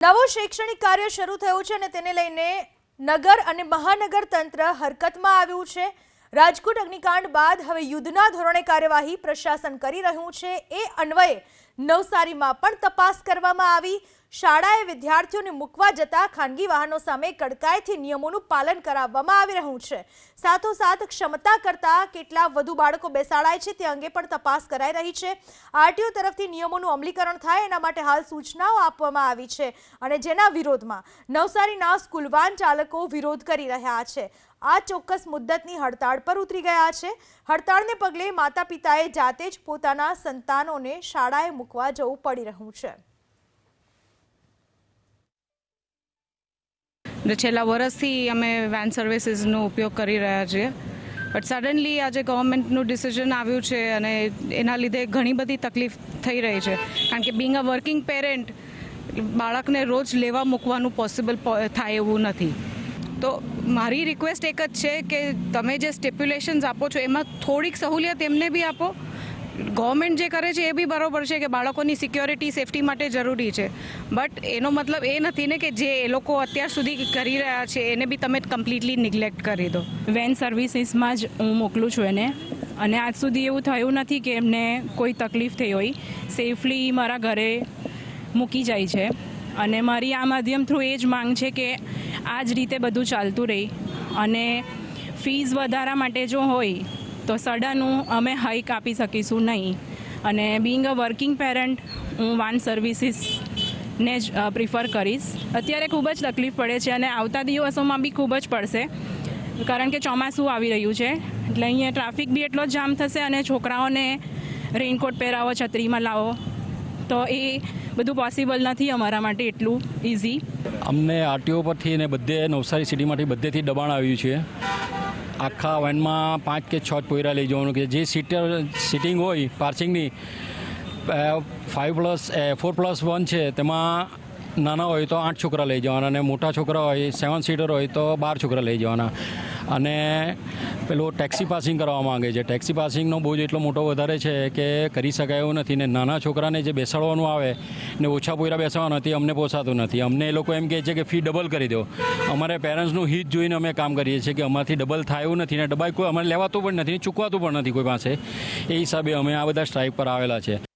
નવું શૈક્ષણિક કાર્ય શરૂ થયું છે અને તેને લઈને નગર અને મહાનગર તંત્ર હરકતમાં આવ્યું છે. રાજકોટ અગ્નિકાંડ બાદ હવે યુદ્ધના ધોરણે કાર્યવાહી પ્રશાસન કરી રહ્યું છે. એ અન્વયે નવસારીમાં પણ તપાસ કરવામાં આવી. શાળાએ વિદ્યાર્થીઓને મૂકવા જતા ખાનગી વાહનો સામે કડકાઈથી નિયમોનું પાલન કરાવવામાં આવી રહ્યું છે. સાથોસાથ ક્ષમતા કરતાં કેટલા વધુ બાળકો બેસાડાય છે તે અંગે પણ તપાસ કરાઈ રહી છે. આરટીઓ તરફથી નિયમોનું અમલીકરણ થાય એના માટે હાલ સૂચનાઓ આપવામાં આવી છે અને જેના વિરોધમાં નવસારીના સ્કૂલ વાન ચાલકો વિરોધ કરી રહ્યા છે. આ ચોક્કસ મુદ્દતની હડતાળ પર ઉતરી ગયા છે. હડતાળને પગલે માતા પિતાએ જાતે જ પોતાના સંતાનોને શાળાએ મૂકવા જવું પડી રહ્યું છે. એટલે છેલ્લા વર્ષથી અમે વેન સર્વિસીસનો ઉપયોગ કરી રહ્યા છીએ. બટ સડનલી આજે ગવર્મેન્ટનું ડિસિઝન આવ્યું છે અને એના લીધે ઘણી બધી તકલીફ થઈ રહી છે. કારણ કે બિંગ અ વર્કિંગ પેરેન્ટ બાળકને રોજ લેવા મૂકવાનું પોસિબલ થાય એવું નથી. તો મારી રિક્વેસ્ટ એક જ છે કે તમે જે સ્ટેપ્યુલેશન્સ આપો છો, એમાં થોડીક સહુલિયત એમને બી આપો. ગવર્મેન્ટ જે કરે છે એ બી બરોબર છે કે બાળકોની સિક્યોરિટી, સેફટી માટે જરૂરી છે. બટ એનો મતલબ એ નથી ને કે જે એ લોકો અત્યાર સુધી કરી રહ્યા છે, એને બી તમે કમ્પ્લીટલી નિગ્લેક્ટ કરી દો. વેન સર્વિસીસમાં જ હું મોકલું છું એને. અને આજ સુધી એવું થયું નથી કે એમને કોઈ તકલીફ થઈ હોય. સેફલી મારા ઘરે મૂકી જાય છે. અને મારી આ માધ્યમ થ્રુ એ જ માંગ છે કે આ જ રીતે બધું ચાલતું રહે. અને ફીસ વધારા માટે જો હોય તો સડનનું અમે હાઈક આપી શકીશું નહીં. અને બિંગ અ વર્કિંગ પેરેન્ટ હું વાન સર્વિસીસને જ પ્રિફર કરીશ. અત્યારે ખૂબ જ તકલીફ પડે છે અને આવતા દિવસોમાં બી ખૂબ જ પડશે. કારણ કે ચોમાસું આવી રહ્યું છે. એટલે અહીંયા ટ્રાફિક બી એટલો જ જામ થશે અને છોકરાઓને રેઇનકોટ પહેરાવો, છત્રીમાં લાવો. તો એ બધું પોસિબલ નથી અમારા માટે એટલું ઇઝી અમને આરટીઓ પરથી ને બધે નવસારી સિટીમાંથી બધેથી દબાણ આવ્યું છે. આખા વેનમાં પાંચ કે છ જ પોયરા લઈ જવાનું કે જે સીટર સિટિંગ હોય પાર્સિંગની five plus four plus one છે, તેમાં નાના હોય તો આઠ છોકરા લઈ જવાના અને મોટા છોકરા હોય સેવન સીટર હોય તો બાર છોકરા લઈ જવાના. અને પેલો ટેક્સી પાસિંગ કરવા માંગે છે. ટેક્સી પાસિંગનો બોજ એટલો મોટો વધારે છે કે કરી શકાય એવું નથી ને નાના છોકરાને જે બેસાડવાનું આવે ને ઓછા પોયરા બેસાડવાના નથી અમને પોસાતું નથી. અમને એ લોકો એમ કહે છે કે ફી ડબલ કરી દો. અમારે પેરેન્ટ્સનું હિત જોઈને અમે કામ કરીએ છીએ કે અમારથી ડબલ થાય એવું નથી ને ડબાઈ કોઈ અમારે લેવાતું પણ નથી ચૂકવાતું પણ નથી કોઈ પાસે. એ હિસાબે અમે આ બધા સ્ટ્રાઇક પર આવેલા છે.